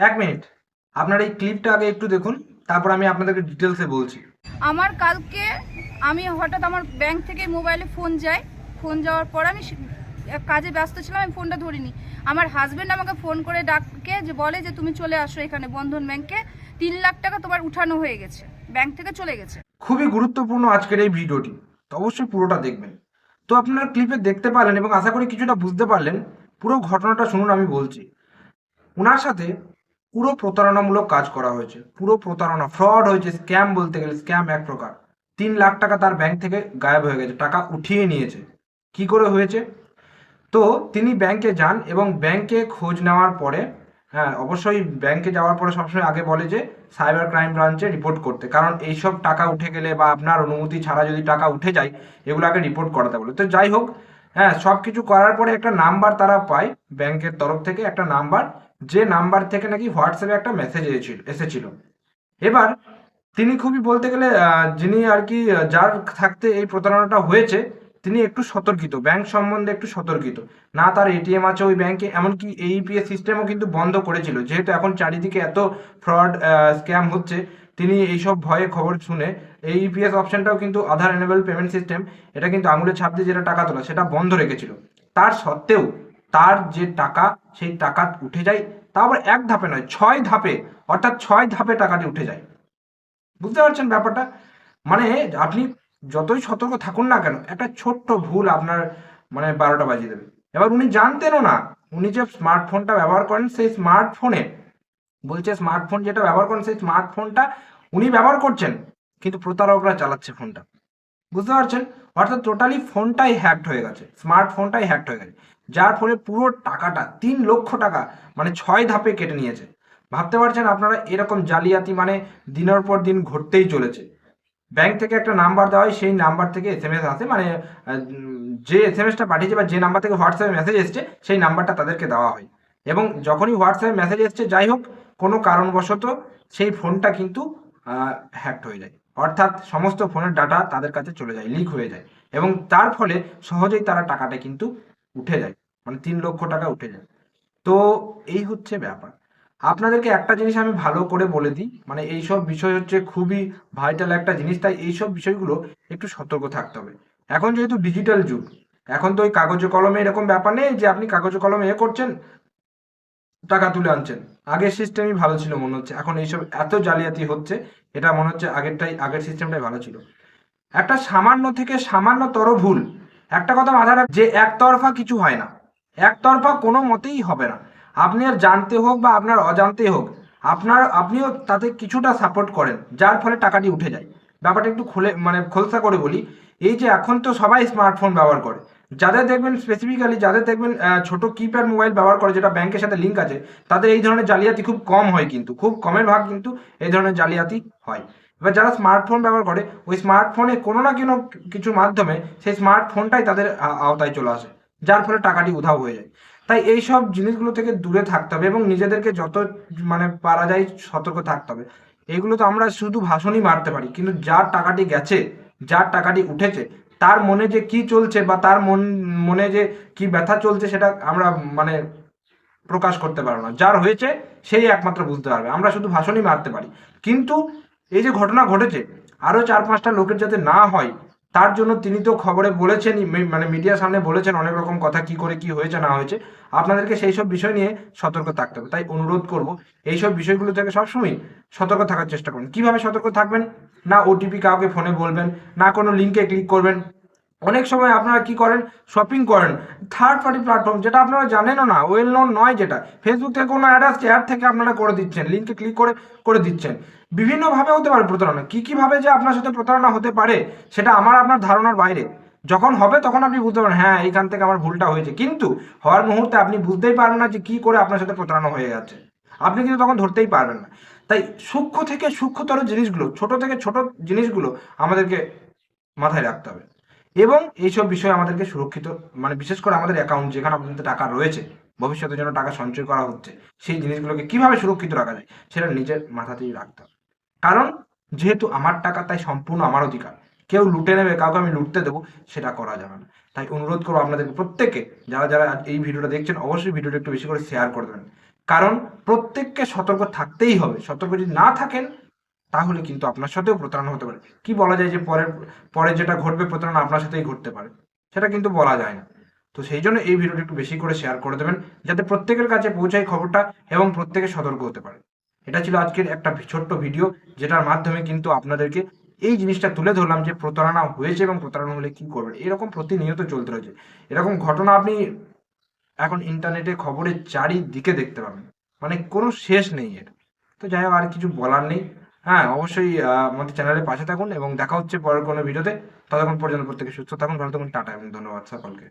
এক মিনিট। আপনার এই ক্লিপটা আগে একটু দেখুন তারপর আমি আপনাদেরকে ডিটেলসে বলছি। আমার কালকে আমি হঠাৎ আমার ব্যাংক থেকে মোবাইলে ফোন যায়। ফোন যাওয়ার পর আমি কাজে ব্যস্ত ছিলাম আমি ফোনটা ধরিনি। আমার হাজব্যান্ড আমাকে ফোন করে ডাকে যে বলে যে তুমি চলে আসো এখানে বন্ধন ব্যাংকে তিন লাখ টাকা তোমার উঠানো হয়ে গেছে। ব্যাংক থেকে চলে গেছে। খুবই গুরুত্বপূর্ণ আজকের এই ভিডিওটি। তো অবশ্যই পুরোটা দেখবেন। তো আপনারা ক্লিপে দেখতে পারলেন এবং আশা করি কিছুটা বুঝতে পারলেন। পুরো ঘটনাটা শুনুন আমি বলছি। ওনার সাথে পুরো প্রতারণামূলক কাজ করা হয়েছে। পুরো প্রতারণা ফ্রড হয়েছে স্ক্যাম বলতে গেলে স্ক্যাম এক প্রকার। তিন লাখ টাকা তার ব্যাংক থেকে গায়েব হয়ে গেছে, টাকা উঠিয়ে নিয়েছে। কি করে হয়েছে? তো তিনি ব্যাংকে যান এবং ব্যাংকে খোঁজ নেওয়ার পরে হ্যাঁ অবশ্যই ব্যাংকে যাওয়ার পরে সবসময় আগে বলে যে সাইবার ক্রাইম ব্রাঞ্চে রিপোর্ট করতে। কারণ এইসব টাকা উঠে গেলে বা আপনার অনুমতি ছাড়া যদি টাকা উঠে যায় এগুলো আগে রিপোর্ট করাতে বলে। তো যাই হোক হ্যাঁ সব কিছু করার পরে একটা নাম্বার তারা পায় ব্যাংকের তরফ থেকে, একটা নাম্বার যে নাম্বার থেকে নাকি হোয়াটসঅ্যাপে একটা মেসেজ এসেছিল এসেছিল। এবার তিনি খুবই বলতে গেলে যিনি আর কি যার থাকতে এই প্রতারণাটা হয়েছে, তিনি একটু সতর্কিত ব্যাংক সম্বন্ধে একটু সতর্কিত। না তার এটিএম আছে ওই ব্যাংকে এমনকি এইপিএস সিস্টেমও কিন্তু বন্ধ করেছিল। যেহেতু এখন চারিদিকে এত ফ্রড স্ক্যাম হচ্ছে, তিনি এইসব ভয়ে খবর শুনে এই ইপিএস অপশনটাও কিন্তু আধার এনেবল পেমেন্ট সিস্টেম এটা কিন্তু আঙুলের ছাপ দিয়ে যেটা টাকা তোলা, সেটা বন্ধ রেখেছিল। তার সত্ত্বেও তার যে টাকা, সেই টাকা উঠে যায় তারপর এক ধাপে নয়, ছয় ধাপে, অর্থাৎ ছয় ধাপে টাকাটি উঠে যায়। বুঝতে পারছেন ব্যাপারটা? মানে আপনি যতই সতর্ক থাকুন না কেন, একটা ছোট্ট ভুল আপনার মানে বারোটা বাজিয়ে দেবে। এবার উনি জানতেনও না, উনি যে স্মার্টফোনটা ব্যবহার করেন, সেই স্মার্টফোনে বলছে স্মার্টফোন যেটা ব্যবহার করেন, সেই স্মার্টফোনটা উনি ব্যবহার করছেন, কিন্তু প্রতারকরা চালাচ্ছে ফোনটা বুঝতে পারছেন? অর্থাৎ টোটালি ফোনটাই হ্যাকড হয়ে গেছে স্মার্টফোনটাই হ্যাকড হয়ে গেছে। যার ফলে পুরো টাকাটা, তিন লক্ষ টাকা মানে ছয় ধাপে কেটে নিয়েছে। ভাবতে পারছেন আপনারা এরকম জালিয়াতি মানে দিনের পর দিন ঘটতেই চলেছে। ব্যাংক থেকে একটা নাম্বার দেওয়া হয়, সেই নাম্বার থেকে এস এম এস আসে মানে যে এস এম এসটা পাঠিয়েছে বা যে নাম্বার থেকে হোয়াটসঅ্যাপে মেসেজ এসছে, সেই নাম্বারটা তাদেরকে দেওয়া হয়। এবং যখনই হোয়াটসঅ্যাপে মেসেজ এসছে, যাই হোক, কোনো কারণবশত সেই ফোনটা কিন্তু হ্যাকড হয়ে যায়। অর্থাৎ সমস্ত ফোনের ডাটা তাদের কাছে চলে যায় লিক হয়ে যায়। এবং তার ফলে সহজেই তারা টাকাটা কিন্তু উঠে যায়। মানে তিন লক্ষ টাকা উঠে যায়। তো এই হচ্ছে ব্যাপার। আপনাদেরকে একটা জিনিস আমি ভালো করে বলে দিই মানে এইসব বিষয় হচ্ছে খুবই ভাইটাল একটা জিনিস, তাই এইসব বিষয়গুলো একটু সতর্ক থাকতে হবে। এখন যেহেতু ডিজিটাল যুগ, এখন তো ওই কাগজে কলমে এরকম ব্যাপার নেই যে আপনি কাগজে কলমে এ করছেন, টাকা তুলে আনছেন। আগের সিস্টেমই ভালো ছিল মনে হচ্ছে। এখন এইসব এত জালিয়াতি হচ্ছে, এটা মনে হচ্ছে আগেরটাই, আগের সিস্টেমটাই ভালো ছিল। একটা সামান্য থেকে সামান্যতর ভুল একটা কথা মাথায় রাখ, যে একতরফা কিছু হয় না। একতরফা কোনো মতেই হবে না। আপনি আর জানতে হোক বা আপনার অজান্তে হোক, আপনার, আপনিও তাতে কিছুটা সাপোর্ট করেন, যার ফলে টাকাটি উঠে যায়। ব্যাপারটা একটু খুলে মানে খোলসা করে বলি, এই যে এখন তো সবাই স্মার্টফোন ব্যবহার করে। যাদের দেখবেন স্পেসিফিক্যালি যাদের দেখবেন ছোট কিপ্যাড মোবাইল ব্যবহার করে, যেটা ব্যাংকের সাথে লিঙ্ক আছে, তাদের এই ধরনের জালিয়াতি খুব কম হয় কিন্তু, খুব কমের ভাগ কিন্তু এই ধরনের জালিয়াতি হয়। এবার যারা স্মার্টফোন ব্যবহার করে, ওই স্মার্টফোনে কোনো না কোনো কিছুর মাধ্যমে সেই স্মার্টফোনটাই তাদের আওতায় চলে আসে, যার ফলে টাকাটি উধাও হয়ে যায়। তাই এই সব জিনিসগুলো থেকে দূরে থাকতে হবে এবং নিজেদেরকে যত মানে পারা যায় সতর্ক থাকতে হবে। এগুলো তো আমরা শুধু ভাষণই মারতে পারি, কিন্তু যার টাকাটি গেছে, যার টাকাটি উঠেছে, তার মনে যে কি চলছে বা তার মন, মনে যে কি ব্যথা চলছে সেটা আমরা মানে প্রকাশ করতে পারব না। যার হয়েছে, সেই একমাত্র বুঝতে পারবে। আমরা শুধু ভাষণই মারতে পারি। কিন্তু এই যে ঘটনা ঘটেছে আরও চার পাঁচটা লোকের যাতে না হয়, তার জন্য তিনি তো খবরে বলেছেন মানে মিডিয়ার সামনে বলেছেন অনেক রকম কথা, কি করে, কি হয়েছে, না হয়েছে। আপনাদেরকে সেই সব বিষয় নিয়ে সতর্ক থাকতে হবে। তাই অনুরোধ করব, এই সব বিষয়গুলো থেকে সবসময় সতর্ক থাকার চেষ্টা করুন। কীভাবে সতর্ক থাকবেন? না ওটিপি কাউকে ফোনে বলবেন, না কোনো লিঙ্কে ক্লিক করবেন। অনেক সময় আপনারা কি করেন? শপিং করেন। থার্ড পার্টি প্ল্যাটফর্ম যেটা আপনারা জানেনও না ওয়েল নোন নয় যেটা। ফেসবুক থেকে কোনো অ্যাড আসছে অ্যাড থেকে আপনারা করে দিচ্ছেন। লিঙ্কে ক্লিক করে করে দিচ্ছেন। বিভিন্নভাবে হতে পারে প্রতারণা। কী কীভাবে যে আপনার সাথে প্রতারণা হতে পারে, সেটা আমার আপনার ধারণার বাইরে। যখন হবে তখন আপনি বুঝতে পারেন হ্যাঁ এইখান থেকে আমার ভুলটা হয়েছে। কিন্তু হওয়ার মুহূর্তে আপনি বুঝতেই পারবেন না যে কী করে আপনার সাথে প্রতারণা হয়ে যাচ্ছে আপনি কিন্তু তখন ধরতেই পারবেন না। তাই সূক্ষ্ম থেকে সূক্ষ্মতর জিনিসগুলো, ছোট থেকে ছোট জিনিসগুলো আমাদেরকে মাথায় রাখতে হবে। এবং এইসব বিষয়ে আমাদেরকে সুরক্ষিত মানে বিশেষ করে আমাদের অ্যাকাউন্ট যেখানে আপনাদের টাকা রয়েছে, ভবিষ্যতের জন্য টাকা সঞ্চয় করা হচ্ছে, সেই জিনিসগুলোকে কীভাবে সুরক্ষিত রাখা যায়, সেটা নিজের মাথাতেই রাখতে হবে। কারণ যেহেতু আমার টাকা, তাই সম্পূর্ণ আমার অধিকার। কেউ লুটে নেবে, কাউকে আমি লুটতে দেবো, সেটা করা যাবে না। তাই অনুরোধ করব আপনাদেরকে প্রত্যেকে যারা যারা এই ভিডিওটা দেখছেন, অবশ্যই ভিডিওটা একটু বেশি করে শেয়ার করে দেবেন। কারণ প্রত্যেককে সতর্ক থাকতেই হবে। সতর্ক যদি না থাকেন তাহলে কিন্তু আপনার সাথেও প্রতারণা হতে পারে। কি বলা যায় যে পরের পরে যেটা ঘটবে প্রতারণা আপনার সাথেই ঘটতে পারে? সেটা কিন্তু বলা যায় না। তো সেই জন্য এই ভিডিওটি একটু বেশি করে শেয়ার করে দেবেন, যাতে প্রত্যেকের কাছে পৌঁছায় খবরটা এবং প্রত্যেকে সতর্ক হতে পারে। এটা ছিল আজকের একটা ছোট্ট ভিডিও, যেটার মাধ্যমে কিন্তু আপনাদেরকে এই জিনিসটা তুলে ধরলাম যে প্রতারণা হয়েছে এবং প্রতারণা হলে কি করবেন। এরকম প্রতিনিয়ত চলতে রয়েছে। এরকম ঘটনা আপনি এখন ইন্টারনেটে খবরের চারিদিকে দেখতে পাবেন। মানে কোনো শেষ নেই এর তো যাই হোক, আর কিছু বলার নেই। হ্যাঁ অবশ্যই আমাদের চ্যানেলের পাশে থাকুন এবং দেখা হচ্ছে পরের কোনো ভিডিওতে ততক্ষণ পর্যন্ত প্রত্যেকে সুস্থ থাকুন, ভালো থাকুন, টাটা এবং ধন্যবাদ সকলকে।